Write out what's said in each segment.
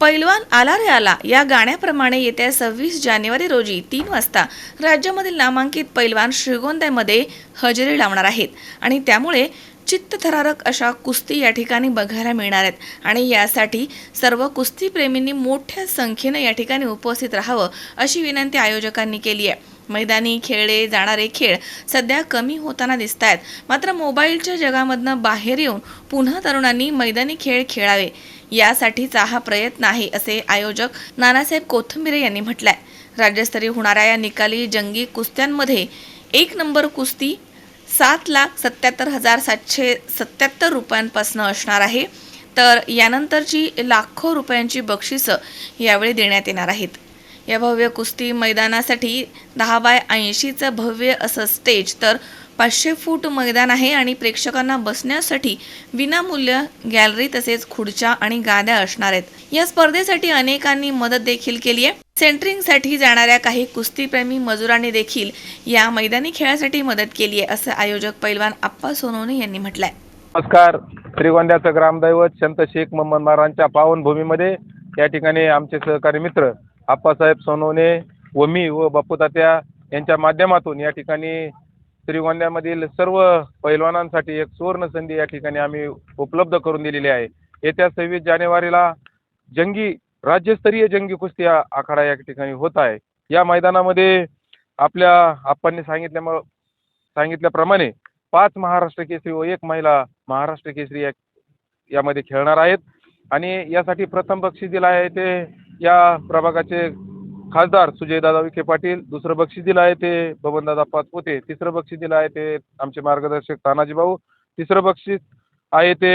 पैलवान आला रे आला. या गाण्याप्रमाणे येत्या सव्वीस जानेवारी रोजी तीन वाजता राज्यामधील नामांकित पैलवान श्रीगोंद्यामध्ये हजेरी लावणार आहेत. आणि त्यामुळे चित्तथरारक अशा कुस्ती या ठिकाणी बघायला मिळणार आहेत. आणि यासाठी सर्व कुस्तीप्रेमींनी मोठ्या संख्येनं या ठिकाणी उपस्थित राहावं अशी विनंती आयोजकांनी केली आहे. मैदानी खेळले जाणारे खेळ सध्या कमी होताना दिसत आहेत मात्र मोबाईलच्या जगामधनं बाहेर येऊन पुन्हा तरुणांनी मैदानी खेळ खेळावे. यासाठीचा हा प्रयत्न आहे असे आयोजक नानासाहेब कोथंबिरे यांनी म्हटलंय. राज्यस्तरीय होणाऱ्या या निकाली जंगी कुस्त्यांमध्ये एक नंबर कुस्ती सात लाख सत्याहत्तर हजार सातशे सत्याहत्तर रुपयांपासून असणार आहे. तर यानंतरची लाखो रुपयांची बक्षिसं यावेळी देण्यात येणार आहेत. या भव्य कुस्ती मैदानासाठी दहा बाय ऐंशीचं भव्य असं स्टेज तर पाचशे फूट मैदान आहे आणि प्रेक्षकांना बसण्यासाठी विनामूल्य गॅलरी तसेच खुर्च्या आणि गाद्या असणार आहेत. या स्पर्धेसाठी अनेकांनी मदत देखील केली आहे. सेंटरिंगसाठी जाणाऱ्या काही कुस्तीप्रेमी मजुरांनी देखील या मैदानी खेळासाठी मदत केली आहे असं आयोजक पैलवान आप्पा सोनवणे यांनी म्हटलंय. नमस्कार. श्रीगोंद्याचं ग्रामदैवत संत शेख मोहम्मद महाराजांच्या पावनभूमीमध्ये या ठिकाणी आमचे सहकारी मित्र आप्पासाहेब सोनवणे व मी व बापूतात्या यांच्या माध्यमातून या ठिकाणी श्रीगोंद्यामधील सर्व पैलवानांसाठी एक सुवर्ण संधी या ठिकाणी आम्ही उपलब्ध करून दिलेली आहे. येत्या सव्वीस जानेवारीला जंगी राज्यस्तरीय जंगी कुस्ती हा आखाडा या ठिकाणी होत आहे. या मैदानामध्ये आपल्या आप्पांनी सांगितल्यामुळं सांगितल्याप्रमाणे पाच महाराष्ट्र केसरी व एक महिला महाराष्ट्र केसरी या यामध्ये खेळणार आहेत. आणि यासाठी प्रथम बक्षीस दिलं आहे ते या प्रभागाचे खासदार सुजयदादा विखे पाटील दुसरं बक्षीस दिलं आहे ते बबनदादा पाचपुते तिसरं बक्षीस दिलं आहे ते आमचे मार्गदर्शक तानाजी भाऊ तिसरं बक्षीस आहे ते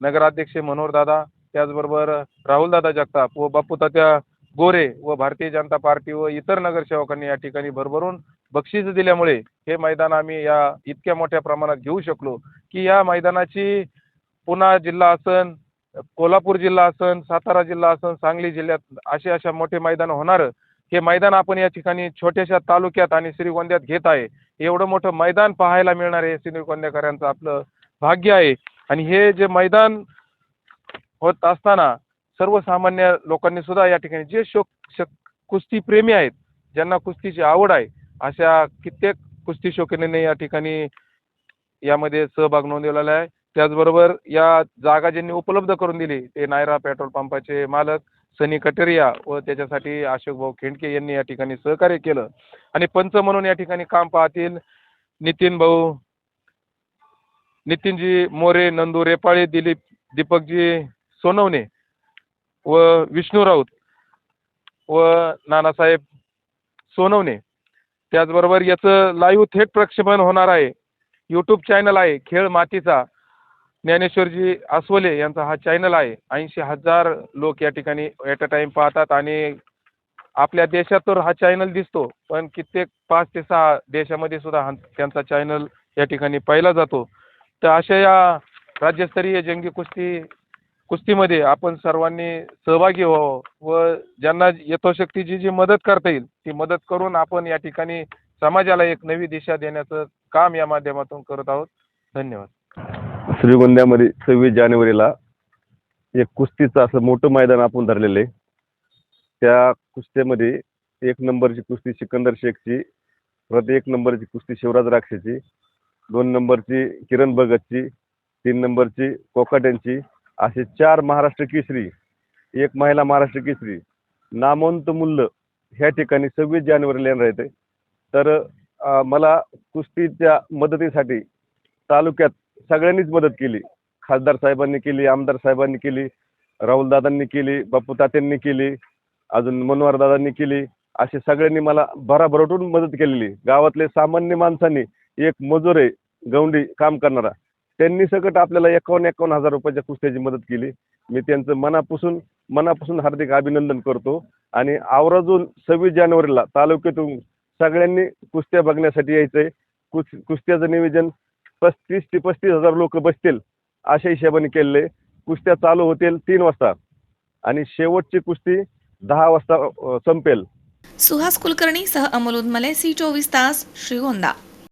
नगराध्यक्ष मनोहरदादा त्याचबरोबर राहुलदादा जगताप व बापू तात्या गोरे व भारतीय जनता पार्टी व इतर नगरसेवकांनी या ठिकाणी भरभरून बक्षीस दिल्यामुळे हे मैदान आम्ही या इतक्या मोठ्या प्रमाणात घेऊ शकलो की या मैदानाची पुन्हा जिल्हा आसन कोल्हापूर जिल्हा असन सातारा जिल्हा असन सांगली जिल्ह्यात असे अशा मोठे मैदान होणार. हे मैदान आपण या ठिकाणी छोट्याशा तालुक्यात आणि श्रीगोंद्यात घेत आहे. एवढं मोठं मैदान पाहायला मिळणार हे श्रीगोंद्याकरांचं आपलं भाग्य आहे. आणि हे जे मैदान होत असताना सर्वसामान्य लोकांनी सुद्धा या ठिकाणी जे शोक शक कुस्ती प्रेमी आहेत ज्यांना कुस्तीची आवड आहे अशा कित्येक कुस्ती शौकीनांनी या ठिकाणी यामध्ये सहभाग नोंदवलेला आहे. त्याचबरोबर या जागा ज्यांनी उपलब्ध करून दिली ते नायरा पेट्रोल पंपाचे मालक सनी कटेरिया व त्याच्यासाठी अशोक भाऊ खेंडके यांनी या ठिकाणी सहकार्य केलं. आणि पंच म्हणून या ठिकाणी काम पाहतील नितीन भाऊ नितीनजी मोरे नंदू रेपाळे दिलीप दीपकजी सोनवणे व विष्णू राऊत व नानासाहेब सोनवणे. त्याचबरोबर याचं लाईव्ह थेट प्रक्षेपण होणार आहे. यूट्यूब चॅनल आहे खेळ मातीचा. ज्ञानेश्वरजी अस्वले यांचा हा चॅनल आहे. ऐंशी हजार लोक या ठिकाणी ॲट अ टाईम पाहतात आणि आपल्या देशात तर हा चॅनल दिसतो. पण कित्येक पाच ते सहा देशामध्ये सुद्धा हा त्यांचा चॅनल या ठिकाणी पाहिला जातो. तर अशा या राज्यस्तरीय जंगी कुस्ती कुस्तीमध्ये आपण सर्वांनी सहभागी व्हावं व ज्यांना यथोशक्ती जी जी मदत करता येईल ती मदत करून आपण या ठिकाणी समाजाला एक नवी दिशा देण्याचं काम या माध्यमातून करत आहोत. धन्यवाद. श्रीगोंद्यामध्ये सव्वीस जानेवारीला एक कुस्तीचं असं मोठं मैदान आपण धरलेलं आहे. त्या कुस्त्यामध्ये एक नंबरची कुस्ती सिकंदर शेखची परत एक नंबरची कुस्ती शिवराज राक्षेची दोन नंबरची किरण भगतची तीन नंबरची कोकाट्यांची असे चार महाराष्ट्र केसरी एक महिला महाराष्ट्र केसरी नामवंत मूल्य ह्या ठिकाणी सव्वीस जानेवारीला येणार येते तर मला कुस्तीच्या मदतीसाठी तालुक्यात सगळ्यांनीच मदत केली. खासदार साहेबांनी केली आमदार साहेबांनी केली राहुलदादांनी केली बापू तात्यांनी केली अजून मनोहरदादांनी केली असे सगळ्यांनी मला भराभरटून मदत केलेली. गावातले सामान्य माणसांनी एक मजूर आहे गौंडी काम करणारा. त्यांनी सकट आपल्याला एकावन्न एकावन्न हजार रुपयाच्या कुस्त्याची मदत केली. मी त्यांचं मनापासून मनापासून हार्दिक अभिनंदन करतो. आणि आवराजून सव्वीस जानेवारीला तालुक्यातून सगळ्यांनी कुस्त्या बघण्यासाठी यायचंय. कुस कुस्त्याचं नियोजन पस्तीस ते पस्तीस हजार लोक बसतील अशा हिशेबाने केलेले. कुस्त्या चालू होतील तीन वाजता. आणि शेवटची कुस्ती दहा वाजता संपेल. सुहास कुलकर्णी सह अमोल उदमले सी चोवीस तास श्रीगोंदा.